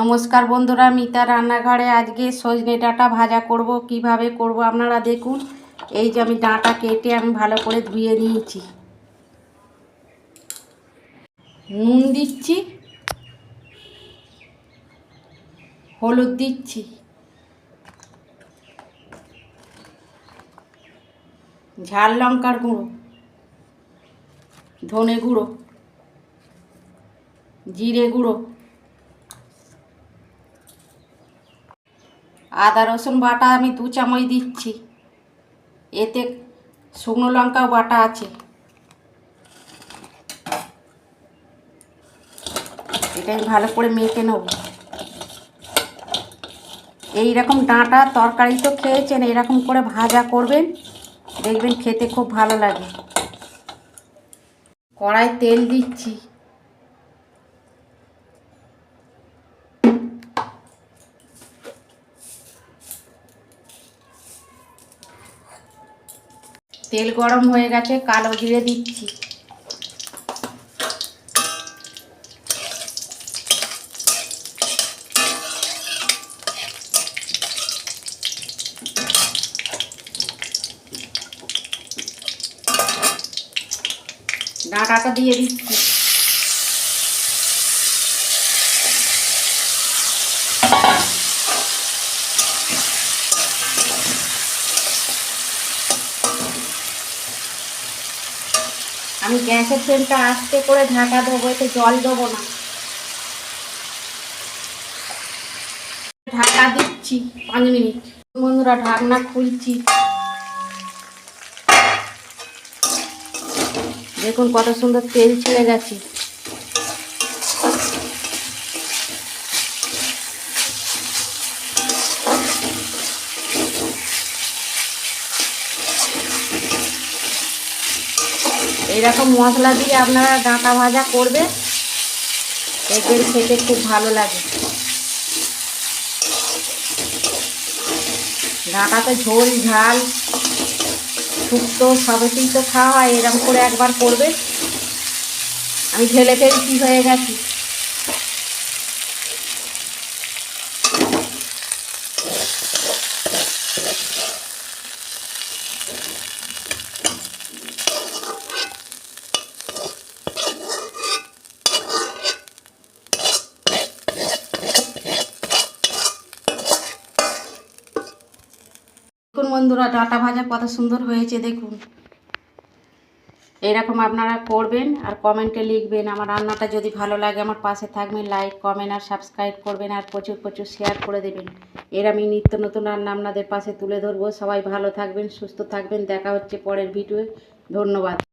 নমস্কার বন্ধুরা মিতা রান্নাঘরে আজকে সজনে ডাঁটা ভাজা করব। কীভাবে করব আপনারা দেখুন। এই যে আমি ডাঁটা কেটে আমি ভালো করে ধুয়ে নিয়েছি। নুন দিচ্ছি, হলুদ দিচ্ছি। ঝাল লঙ্কার গুঁড়ো, ধনে গুঁড়ো, জিরে গুঁড়ো আদা, রসুন বাটা আমি দু চামচ দিচ্ছি। এতে শুকনো লঙ্কাও বাটা আছে। এটা আমি ভালো করে মেখে নেব। এইরকম ডাঁটা তরকারি তো খেয়েছেন, এরকম করে ভাজা করবেন, দেখবেন খেতে খুব ভালো লাগে। কড়াই তেল দিচ্ছি। তেল গরম হয়ে গেছে কালো জিরে দিচ্ছি। ডাঁটাটা দিয়ে দিচ্ছি। আমি গ্যাসের ফ্লেমটা আস্তে করে ঢাকা দেবো এতে জল দেবো না। ঢাকা দিচ্ছি পাঁচ মিনিট। বন্ধুরা, ঢাকনা খুলছি। দেখুন কত সুন্দর তেল ছেড়ে গেছে। এইরকম মশলা দিয়ে আপনারা ডাঁটা ভাজা করবে দেখবেন খেতে খুব ভালো লাগে। ডাঁটাতে ঝোল, ঝাল, শুক্তো সবেতেই তো খাওয়া হয়, এরকম করে একবার করবে আমি ঢেলে ফেলছি, হয়ে গেছি। বন্ধুরা, ডাটা ভাজা কত সুন্দর হয়েছে, দেখুন। এরকম আপনারা করবেন আর কমেন্টে লিখবেন, আমার রান্নাটা যদি ভালো লাগে আমার পাশে থাকবেন লাইক কমেন্ট আর সাবস্ক্রাইব করবেন আর প্রচুর প্রচুর শেয়ার করে দেবেন। এর আমি নিত্য নতুন রান্না আপনাদের পাশে তুলে ধরবো। সবাই ভালো থাকবেন, সুস্থ থাকবেন, দেখা হচ্ছে পরের ভিডিওয়ে ধন্যবাদ।